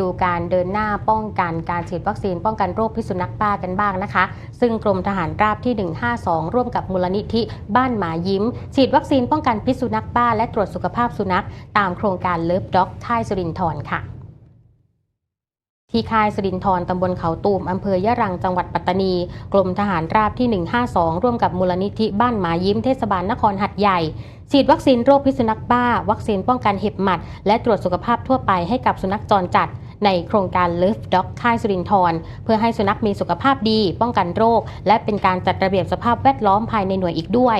ดูการเดินหน้าป้องกันการฉีดวัคซีนป้องกันโรคพิษสุนัขบ้ากันบ้างนะคะ ซึ่งกรมทหารราบที่ 152 ร่วมกับมูลนิธิบ้านหมายิ้ม ฉีดวัคซีนป้องกันพิษสุนัขบ้าและตรวจสุขภาพสุนัข ตามโครงการเลิฟด็อกท่ายสุรินทร์ค่ะที่ค่ายสรินทรตำบลเขาตูมอำเภอยะรัง จังหวัดปัตตานี กรมทหารราบที่ 152 ร่วมกับมูลนิธิบ้านหมายิ้มเทศบาลนครหัดใหญ่ฉีดวัคซีนโรคพิษสุนัขบ้า วัคซีนป้องกันเห็บหมัด และตรวจสุขภาพทั่วไปให้กับสุนัขจรจัด ในโครงการ Love Dog ค่ายสุรินทร์เพื่อให้สุนัขมีสุขภาพดี ป้องกันโรค และเป็นการจัดระเบียบสภาพแวดล้อมภายในหน่วยอีกด้วย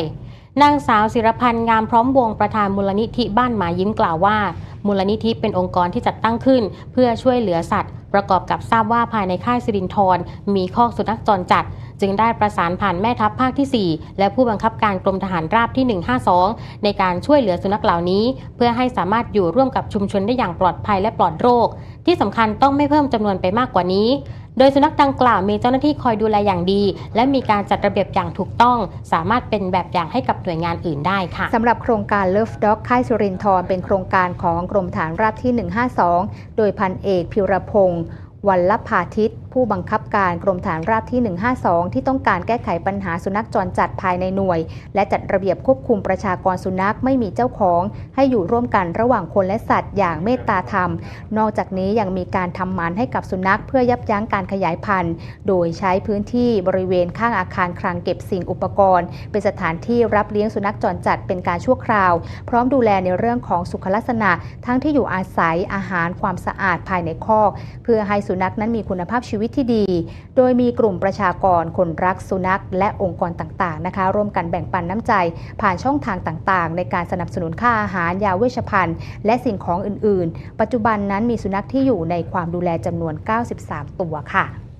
นางสาวศิรพันธ์งามพร้อมวงประธานมูลนิธิบ้านหมายิ้มกล่าวว่า มูลนิธิเป็นองค์กรที่จัดตั้งขึ้น เพื่อช่วยเหลือสัตว์ ประกอบกับทราบว่าภายในค่ายสิรินทรมีคอกสุนัขจรจัด จึงได้ประสานผ่านแม่ทัพภาคที่ 4 และผู้บังคับการกรมทหารราบที่ 152 ในการช่วยเหลือสุนัขเหล่านี้ เพื่อให้สามารถอยู่ร่วมกับชุมชนได้อย่างปลอดภัยและปลอดโรค ที่สำคัญต้องไม่เพิ่มจำนวนไปมากกว่านี้ โดยสุนัขดังกล่าวมีเจ้าหน้าที่คอยดูแลอย่างดี และมีการจัดระเบียบอย่างถูกต้อง สามารถเป็นแบบอย่างให้กับหน่วยงานอื่นได้ค่ะสำหรับโครงการ Love Dog ค่ายสุรินทร์เป็นโครงการของกรมฐานราบที่ 152 โดยพันเอกพิรพงศ์วัลลภาทิต ผู้บังคับการกรมฐานราบที่ 152 ที่ต้องการแก้ไขปัญหาสุนัขจรจัดภายในหน่วย และจัดระเบียบควบคุมประชากรสุนัขไม่มีเจ้าของ ให้อยู่ร่วมกันระหว่างคนและสัตว์อย่างเมตตาธรรม นอกจากนี้ยังมีการทำหมันให้กับสุนัขเพื่อยับยั้งการขยายพันธุ์ โดยใช้พื้นที่บริเวณข้างอาคารคลังเก็บสิ่งอุปกรณ์ เป็นสถานที่รับเลี้ยงสุนัขจรจัดเป็นการชั่วคราว พร้อมดูแลในเรื่องของสุขลักษณะ ทั้งที่อยู่อาศัยอาหารความสะอาดภายในคอก เพื่อให้สุนัขนั้นมีคุณภาพชีวิตวิตที่ดี โดยมีกลุ่มประชากรคนรักสุนัข และองค์กรต่างๆนะคะ ร่วมกันแบ่งปันน้ำใจ ผ่านช่องทางต่างๆ ในการสนับสนุนค่าอาหาร ยาเวชภัณฑ์ และสิ่งของอื่นๆ ปัจจุบันนั้นมีสุนัขที่อยู่ในความดูแลจำนวน 93 ตัวค่ะ